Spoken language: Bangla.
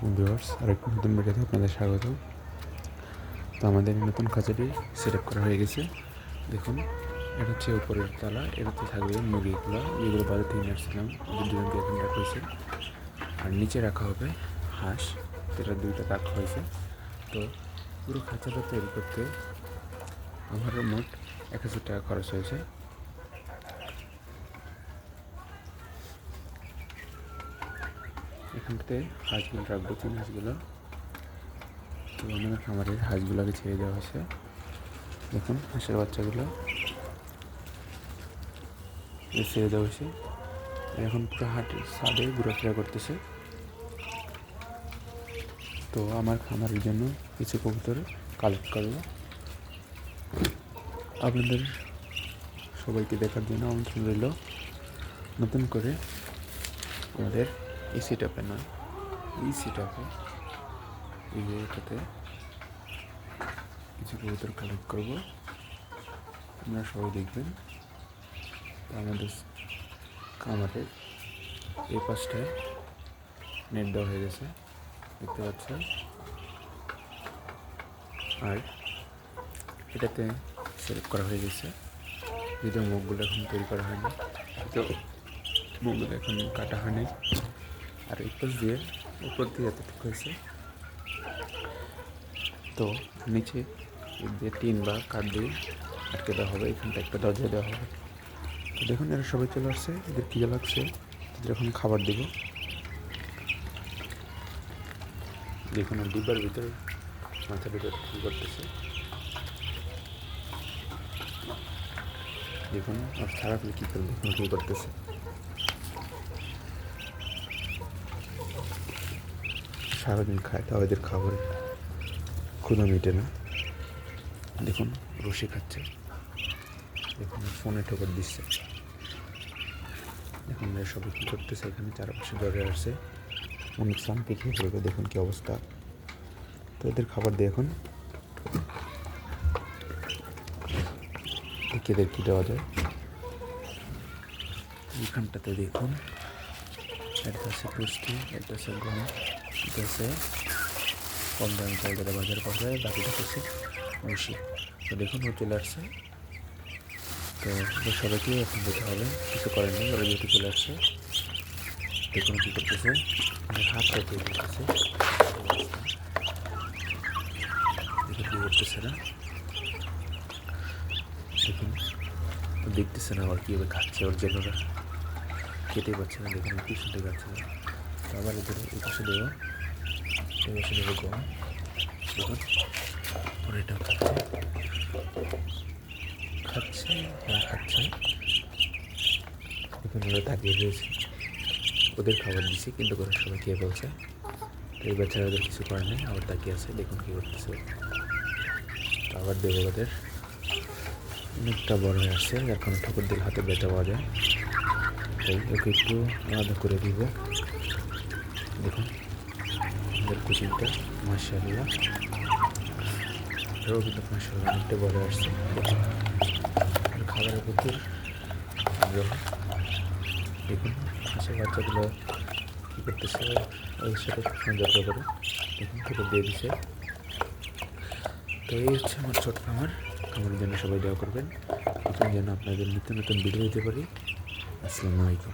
ভিউয়ার্স, আরেকটি নতুন ভিডিওতে আপনাদের স্বাগত। তো আমাদের নতুন খাঁচাটি সেট করা হয়ে গেছে। দেখুন, এটা হচ্ছে উপরের তলা এটাতে থাকবে মুরগিগুলো যেগুলো বাজার থেকে নিয়ে আসছিলাম দুজনকে এখন রাখা হয়েছে। আর নিচে রাখা হবে হাঁস, যেটা দুইটা রাখা হয়েছে। তো পুরো খাঁচাটা তৈরি করতে আমার মোট এক হাজার টাকা খরচ হয়েছে। এখানটাতে হাঁসগুলো রাখব তিন হাঁসগুলো। তো আমাদের খামারের হাঁসগুলোকে ছেড়ে দেওয়া হয়েছে। দেখুন হাঁসের বাচ্চাগুলো। ছেড়ে দেওয়া হয়েছে। এখন পুরো হাটের সাদে ঘোরাফেরা করতেছে। তো আমার খামারের জন্য কিছু কবুতর কালেক্ট করব। আপনাদের সবাইকে দেখার জন্য আমন্ত্রণ রইল। নতুন করে আমাদের এই সেট আপে নয় এই সেট আপে এই কিছু কবুতর কালেক্ট করব। আপনারা সবাই দেখবেন। আমাদের খামারের এই পাশটায় নেট দেওয়া হয়ে গেছে। দেখতে পাচ্ছেন? আর এটাতে সেলেক্ট করা হয়ে গেছে। যদিও মুখগুলো এখন তৈরি করা হয়নি তো মুখগুলো এখন কাটা হয়নি। আর পাশ দিয়ে উপর দিয়ে এতটুকু হয়েছে। তো নিচে দিয়ে টিন বা কাঠ দিয়ে আটকে দেওয়া হবে, এখানটা একটা দরজা দেওয়া হবে। তো দেখুন, এরা সবাই চলে আসছে। এদের খিদে লাগছে? এদের এখন খাবার দেব। দেখুন ডিব্বার ভিতরে মাথা ভিতরে কী করতেছে। দেখুন, আর খারাপ কী করবে? দেখুন কী করতেছে। সারাদিন খায়, তাও এদের খাবার ক্ষুধা মেটে না। দেখুন রসি খাচ্ছে। দেখুন, ফোনে ঠোকর দিচ্ছে। দেখুন সবাই কী করতেছে এখানে, চারপাশে ধরে আসছে। অনেক শান্তি খেয়ে পড়বে দেখুন কী অবস্থা। তো এদের খাবার দিয়ে এখন এদের কী দেওয়া যায়? এখানটাতে দেখুন। একটা আছে পুষ্টি একটা আছে গম এটা আছে কম দামি চাল যেটা বাজারে পাওয়া যায়, বাকিটা হচ্ছে ঐশী তো দেখুন, ও চলে আসছে। তো সবাইকে এখন যেতে হবে। কিছু করেন নেই, ওরা যেহেতু চলে আসছে। দেখুন কী করতেছে। হাতটা তৈরি করতেছে করতেছে না। দেখুন, দেখতেছে না আবার কীভাবে খাচ্ছে ওর জেলেরা খেতেই পাচ্ছে না দেখুন, কি শুনতে পাচ্ছে তো আবার এদের এই দেবো। এই দেবো গম। দেখুন এটাও খাচ্ছে। খাচ্ছে হ্যাঁ খাচ্ছে। দেখুন ওরা তাকিয়ে রয়েছে। ওদের খাবার দিছি, কিন্তু ওরা সবাই খেয়ে বলছে? এই বাচ্চারা ওদের কিছু করে নেই, আবার তাকিয়ে আছে, দেখুন কী করতেছে। আবার দেবো ওদের। অনেকটা বড় হয়ে আসছে, যার কারণে ঠাকুর দিল হাতে বেচা পাওয়া যায়। তাই ওকে একটু আলাদা করে দিব। দেখুন আমাদের কুচিংটা মার্শাল্লাহ এটাও কিন্তু মার্শাল্লাহ অনেকটা বড় আসছে। খাবারের আগ্রহ। দেখুন হাঁসের বাচ্চাগুলো কী করতেছে? ওদের সাথে সবসময় করে দেখুন থেকে দিয়ে দিছে। তো এই হচ্ছে আমার ছোট খামার। খামারের জন্য সবাই দেওয়া করবেন। যেন আপনাদের নিত্য নতুন ভিডিও দিতে পারি। আসসালামু আলাইকুম